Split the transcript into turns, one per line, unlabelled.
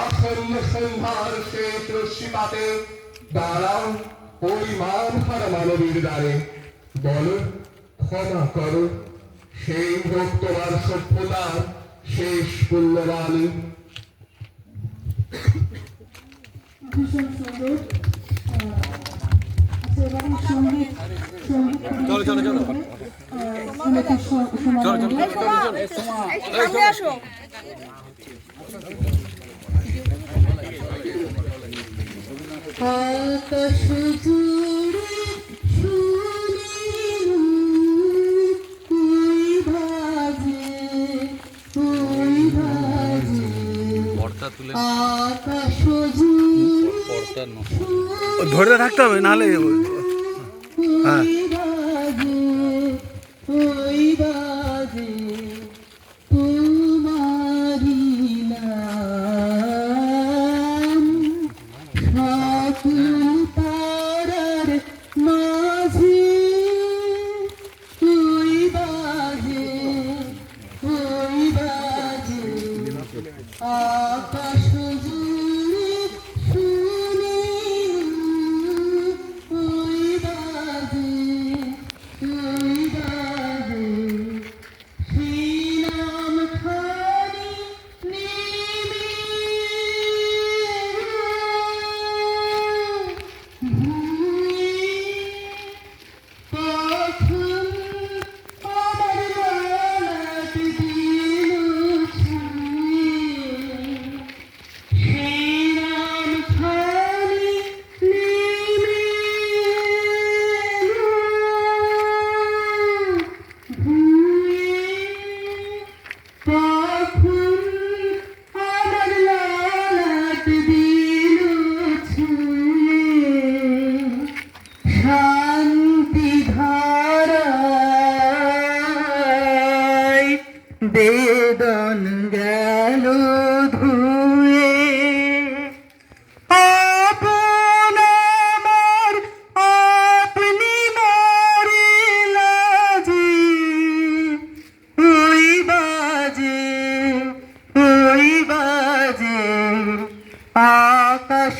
আসন্ন সন্ধ্যার শেষ রশ্মিপাতে দাঁড়াও ওই মান হারা মানবীর দ্বারে। বলো ক্ষমা করো। সেই হোক তোমার সভ্যতার শেষ পুণ্যবাণী।
ভীষণ সুন্দর। আহ, এবারে সংগীত সংগীত চলো চলো চলো।
সামনে আসো।
আকাশ জুড়ে শুনি ওই বাজে
পর্দা তুলে
আকাশ জুড়ে
পর্দা
ধরে রাখতে হবে নাহলে হ্যাঁ।
আকাশ বেদন গেল ধুয়ে। আপন আমার আপনি মারিলা যে ওই বাজে ওই বাজে। আকাশ